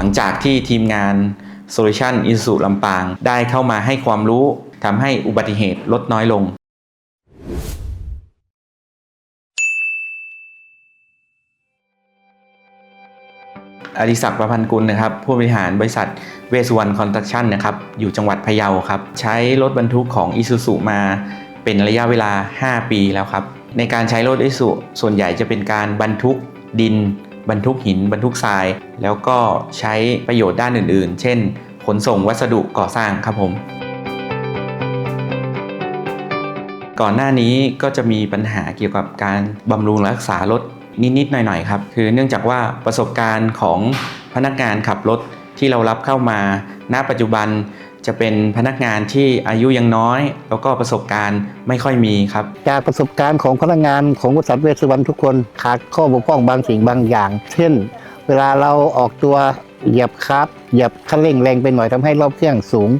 หลังจากที่ทีมงาน Solution i s u ลำปาง ได้เข้ามาให้ความรู้ทำให้อุบัติเหตุลดน้อยลง อดิศักดิ์ประพันธ์กุลนะครับ ผู้บริหารบริษัทเวสวันคอนสตรักชั่นนะครับ อยู่จังหวัดพะเยาครับ ใช้รถบรรทุกของ i s u z u มาเป็นระยะเวลา 5 ปีแล้วครับ ในการใช้รถ i s u ส่วนใหญ่จะเป็นการบรรทุกดิน บรรทุกหินบรรทุกทราย แล้วก็ใช้ประโยชน์ด้านอื่น ๆ เช่น ขนส่งวัสดุก่อสร้างครับผม ก่อนหน้านี้ก็จะมีปัญหาเกี่ยวกับการบำรุงรักษารถนิด ๆ หน่อย ๆ ครับ คือเนื่องจากว่าประสบการณ์ของพนักงานขับรถที่เรารับเข้ามา ณ ปัจจุบัน จะเป็นพนักงานที่อายุยังน้อย แล้วก็ประสบการณ์ไม่ค่อยมีครับ จากประสบการณ์ของพนักงานของบริษัทเวสวรรณทุกคนขาดข้อบกพร่องบางสิ่งบางอย่าง เช่น เวลาเราออกตัวเหยียบคลับเหยียบคันเร่งแรงไปหน่อยทำให้รอบเครื่องสูง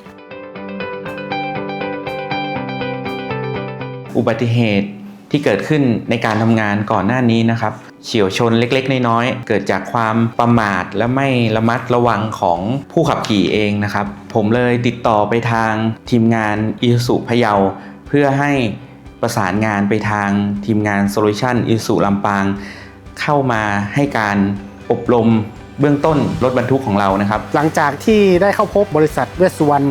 อุบัติเหตุที่เกิดขึ้นในการทำงานก่อนหน้านี้นะครับ เฉียวชนเล็กๆ น้อยๆ เกิดจากความประมาทและไม่ระมัดระวังของผู้ขับขี่เองนะครับ ผมเลยติดต่อไปทางทีมงานอิสุพะเยา เพื่อให้ประสานงานไปทางทีมงาน Solution อิสุลำปาง เข้ามาให้การอบรมเบื้องต้นรถบรรทุกของเรานะครับ หลังจากที่ได้เข้าพบบริษัทเวสวัน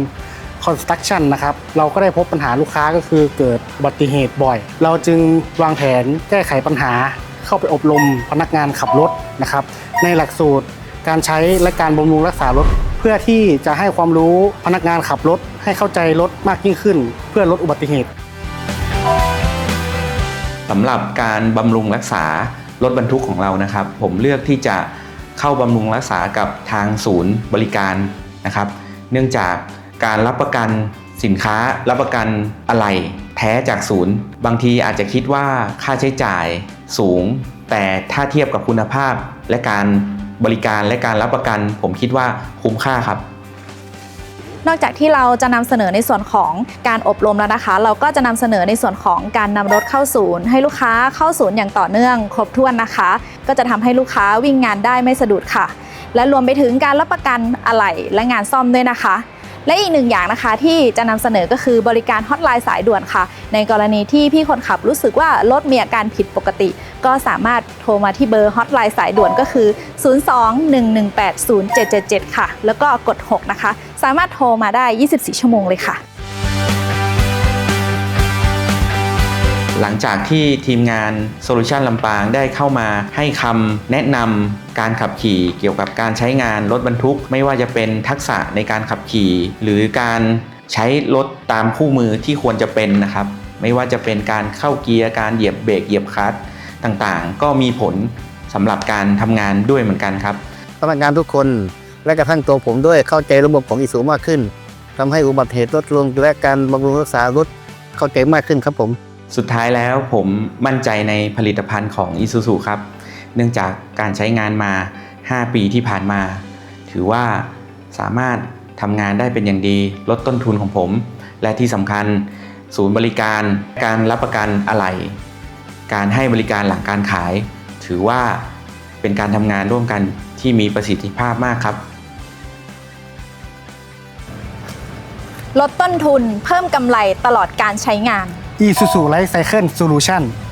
คอนสตรักชั่นนะครับ เราก็ได้พบปัญหาลูกค้าก็คือเกิดอุบัติเหตุบ่อย เราจึงวางแผนแก้ไขปัญหา เข้าไปอบรมพนักงานขับรถนะครับ ในหลักสูตรการใช้และการบำรุงรักษารถ เพื่อที่จะให้ความรู้พนักงานขับรถ ให้เข้าใจรถมากยิ่งขึ้น เพื่อลดอุบัติเหตุสำหรับการบำรุงรักษารถบรรทุกของเรานะครับ ผมเลือกที่จะเข้าบำรุงรักษากับทางศูนย์บริการนะครับ เนื่องจากการรับประกันสินค้ารับประกันอะไหล่แท้จากศูนย์ บางทีอาจจะคิดว่าค่าใช้จ่าย สูง แต่ถ้าเทียบกับคุณภาพและการบริการและการรับประกัน ผมคิดว่าคุ้มค่าครับนอกจากที่เราจะนำเสนอในส่วนของการอบรมแล้วนะคะ เราก็จะนำเสนอในส่วนของการนำรถเข้าศูนย์ ให้ลูกค้าเข้าศูนย์อย่างต่อเนื่อง ครบถ้วนนะคะ ก็จะทำให้ลูกค้าวิ่งงานได้ไม่สะดุดค่ะ และรวมไปถึงการรับประกันอะไหล่และงานซ่อมด้วยนะคะ และอีกหนึ่งอย่างนะคะที่จะนำเสนอก็คือบริการฮอตไลน์สายด่วนค่ะ ในกรณีที่พี่คนขับรู้สึกว่ารถมีอาการผิดปกติ ก็สามารถโทรมาที่เบอร์ฮอตไลน์สายด่วนก็คือ 02-118-0777 ค่ะ แล้วก็กด 6 นะคะ สามารถโทรมาได้ 24 ชั่วโมงเลยค่ะ หลังจากที่ทีมงาน Solution ลำปางได้เข้ามาให้คำแนะนำการขับขี่เกี่ยวกับการใช้งานรถบรรทุก ไม่ว่าจะเป็นทักษะในการขับขี่ หรือการใช้รถตามคู่มือที่ควรจะเป็นนะครับ ไม่ว่าจะเป็นการเข้าเกียร์การเหยียบเบรกเหยียบคลัตช์ต่างๆ ก็มีผลสำหรับการทำงานด้วยเหมือนกันครับพนักงานทุกคนและกระทั่งตัวผมด้วยเข้าใจระบบของอิสูมากขึ้นทำให้อุบัติเหตุลดลงและการบำรุงรักษารถเข้าใจมากขึ้นครับผม สุดท้ายแล้วผมมั่นใจในผลิตภัณฑ์ของ Isuzu ครับ เนื่องจากการใช้งานมา 5 ปีที่ผ่านมา ถือว่าสามารถทำงานได้เป็นอย่างดี ลดต้นทุนของผม และที่สำคัญ ศูนย์บริการ การรับประกันอะไหล่การให้บริการหลังการขาย ถือว่าเป็นการทำงานร่วมกันที่มีประสิทธิภาพมากครับ ลดต้นทุนเพิ่มกำไรตลอดการใช้งาน Isuzu Life Cycle Solution